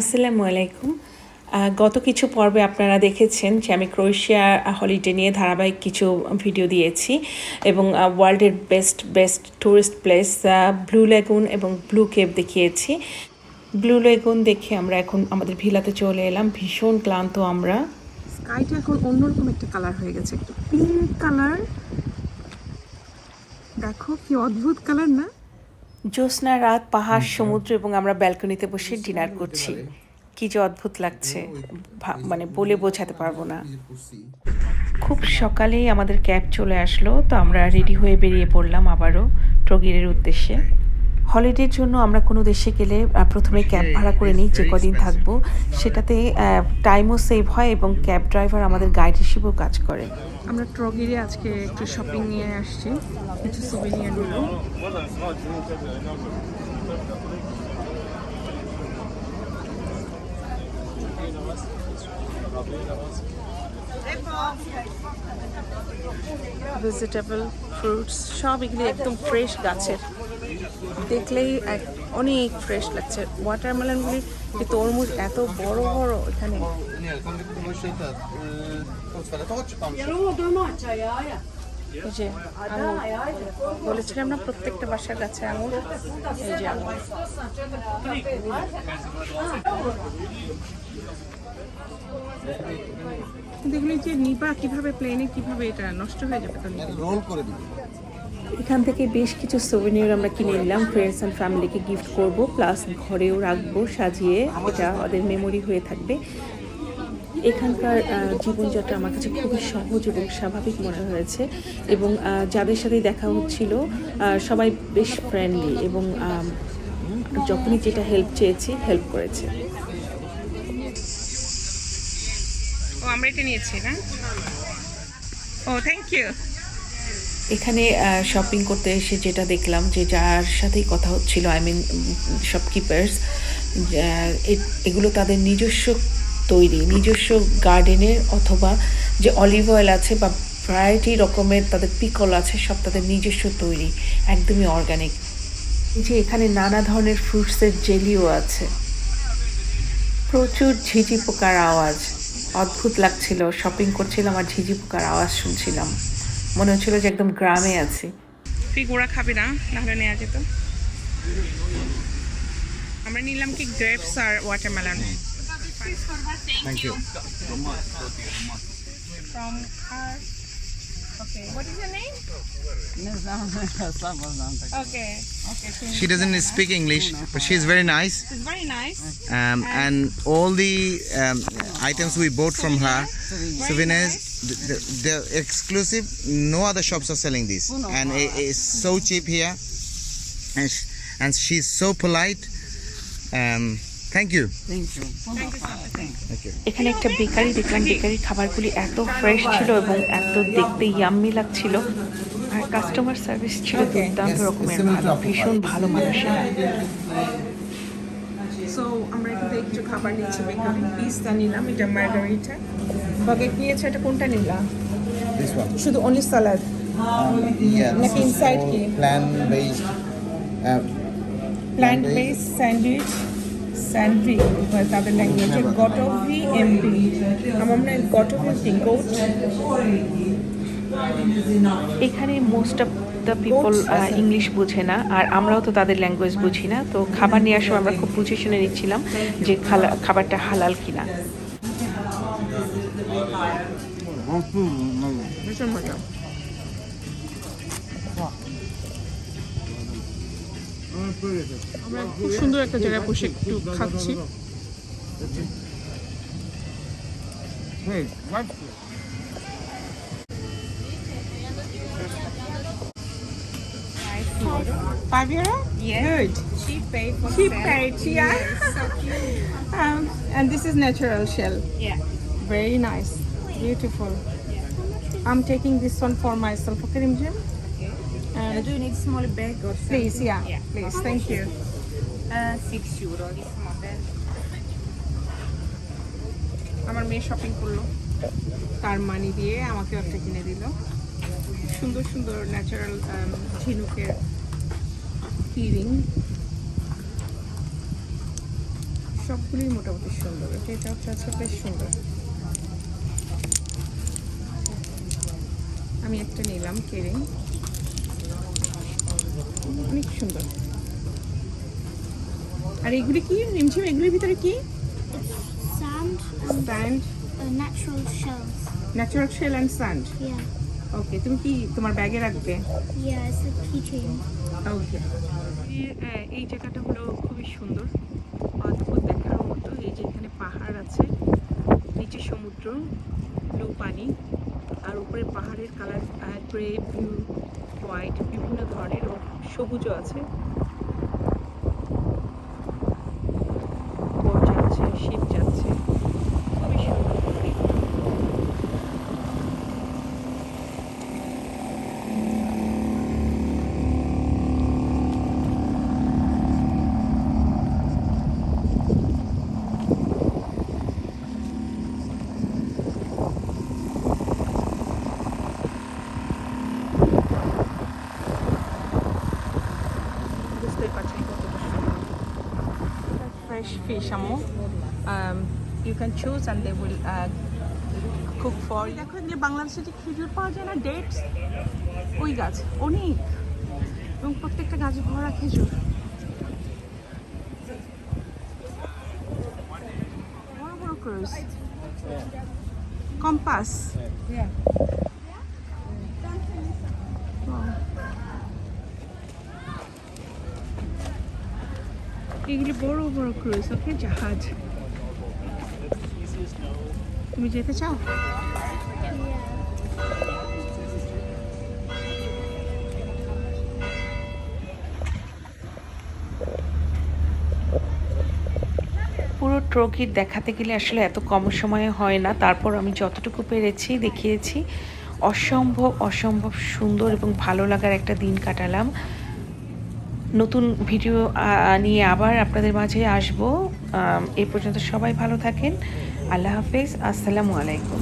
আসসালামু আলাইকুম। গত কিছু পর্বে আপনারা দেখেছেন যে আমি ক্রোয়েশিয়া হলিডে নিয়ে ধারাবাহিক কিছু ভিডিও দিয়েছি এবং ওয়ার্ল্ডের best best tourist place blue lagoon এবং ব্লু কেভ দেখিয়েছি। ব্লু লেগুন দেখে আমরা এখন আমাদের ভিলাতে চলে এলাম। ভীষণ ক্লান্ত আমরা। স্কাইটা এখন অন্যরকম একটা কালার হয়ে গেছে। একটু পিঙ্ক কালার। দেখো কি অদ্ভুত কালার না? জ্যোৎস্না রাত পাহাড় সমুদ্র এবং আমরা ব্যালকনিতে বসে ডিনার করছি। কি যে অদ্ভুত লাগছে। ভা- মানে বলে বোঝাতে পারব না। খুব সকালেই আমাদের ক্যাব চলে আসলো তো আমরা রেডি হয়ে বেরিয়ে পড়লাম আবারও ট্রগিরের উদ্দেশ্যে। হলিডের জন্য আমরা কোনো দেশে গেলে প্রথমে ক্যাব ভাড়া করে নিই যে কদিন থাকব। সেটাতে টাইমও সেভ হয় এবং ক্যাব ড্রাইভার আমাদের গাইড হিসেবেও কাজ করে। আমরা ট্রগিরে আজকে একটু শপিং নিয়ে আসছি। কিছু সুবিনিয়ার নেব। ভেজিটেবল ফ্রুটস সব এগুলি একদম ফ্রেশ গাছের। দেখলেই এক- অনেক ফ্রেশ লাগছে। ওয়াটারমেলনগুলি তরমুজ এত বড় বড় এখানে। এই যে বলেছিলাম না প্রত্যেকটা বাসার গাছে আঙুর এই যে আঙুর কিন্তু যে নিবা কীভাবে প্লেনে কীভাবে এটা নষ্ট হয়ে যাবে তো রোল করে দিবি এখান থেকে বেশ কিছু সোভেনিয়ার আমরা কিনে নিলাম ফ্রেন্ডস অ্যান্ড ফ্যামিলিকে গিফট করব প্লাস ঘরেও রাখব সাজিয়ে এটা ওদের মেমোরি হয়ে থাকবে। এখানকার জীবনযাত্রা আমার কাছে খুবই সহজ এবং স্বাভাবিক মনে হয়েছে এবং যাদের সাথেই দেখা হচ্ছিল সবাই বেশ ফ্রেন্ডলি এবং যখনই যেটা হেল্প চেয়েছি হেল্প করেছে। আমরা নিয়েছি, না? ও থ্যাংক ইউ এখানে শপিং করতে এসে যেটা দেখলাম যে যার সাথেই কথা হচ্ছিল আই মিন শপকিপার্স এগুলো তাদের নিজস্ব তৈরি, নিজস্ব গার্ডেনের অথবা যে অলিভ অয়েল আছে বা ভ্যারাইটি রকমের তাদের পিকল আছে, সব তাদের নিজস্ব তৈরি, একদমই অর্গানিক যে এখানে নানা ধরনের ফ্রুটসের জেলিও আছে। প্রচুর ঝিঝি পোকার আওয়াজ। অদ্ভুত লাগছিল। শপিং করছিলাম আমার ঝিঝি পোকার আওয়াজ শুনছিলাম। মনে হচ্ছিল যে একদম গ্রামে আছি। তুই গোড়া খাবি না নাহলে নেওয়া যেত। আমরা নিলাম কি grapes R watermelon thank you She doesn't speak English, but she's very nice. Very nice. Um, and, um, items we bought from her, souvenirs, th- th- they're exclusive. No other shops are selling this, and it is so cheap here. And, sh- and she's so polite. Um, thank you. Thank you. এখানে একটা bakery দেখলাম bakery খাবারগুলি এত fresh ছিল এবং এত দেখতে yummy লাগছিল আর কাস্টমার সার্ভিস ছিল দুর্দান্ত রকমের ভালো ভীষণ ভালো মানুষেরা আমরা এখান থেকে কিছু খাবার নিচ্ছি বেকারি পিস্তা নিলাম এটা মার্গারিটা বাগেট নিয়েছে এটা কোনটা নিলাম This শুধু only this is inside all here. Plant-based. Uh, plant base sandwich sandwich তাদের ল্যাঙ্গুয়েজে গটভি এমপি আমার মনে হয় গটভি গোট এখানে most of the people English বুঝে না আর আমরাও তো তাদের ল্যাঙ্গুয়েজ বুঝি না। তো খাবার নিয়ে আসার আমরা খুব বুঝে শুনে নিচ্ছিলাম যে খালা- খাবারটা হালাল কিনা। আমরা খুব সুন্দর একটা জায়গায় বসে একটু খাচ্ছি। Five euro? Yeah. Good. She paid for She seven. paid, yeah. So cute. Um, and this is natural shell. Yeah. Very nice. Beautiful. I'm taking this one for myself. Okay, Rimjim? Okay. Uh, And do you need small bag or something? please, yeah. Yeah. Please, thank you. Uh, six euro this model. আমার মেয়ে shopping করল তার মানি দিয়ে আমাকে একটা কিনে দিল সুন্দর সুন্দর ন্যাচারাল ঝিনুকের কিরিং সবগুলোই মোটামুটি সুন্দর এটা আছে বেশ সুন্দর। আমি একটা নিলাম কেড়ে। অনেক সুন্দর। আর এগুলি কি? নিমঝিম এগুলির ভিতরে কি? Sand and sand uh, natural shells. Shell and sand Yeah. Okay তুমি কি তোমার ব্যাগে রাখবে. ওকে এই জায়গাটা হলো খুবই সুন্দর। অদ্ভুত দেখার মতো। এই যে এখানে পাহাড় আছে নিচে সমুদ্র ব্লু পানি আর উপরে পাহাড়ের কালার গ্রে ব্লু হোয়াইট বিভিন্ন ধরনের সবুজও আছে। ফ্রেশ ফিশ আমো you can choose and they will cook for দেখো যে বাংলাদেশে যে খেজুর পাওয়া যায় না ডেটস ওই গাছ অনেক। এবং প্রত্যেকটা গাছে ভরা খেজুর। বড় বড় ক্রুজ কম্পাস এগুলি বড় বড় ক্রুজ ওকে? জাহাজ। তুমি যেতে চাও? পুরো ট্রকিট দেখাতে গেলে আসলে এত কম সময়ে হয় না। তারপর আমি যতটুকু পেরেছি, দেখিয়েছি। অসম্ভব অসম্ভব সুন্দর এবং ভালো লাগার একটা দিন কাটালাম। নতুন ভিডিও নিয়ে আবার আপনাদের মাঝে আসব। এ পর্যন্ত সবাই ভালো থাকেন। আল্লাহ হাফেজ। আসসালামু আলাইকুম।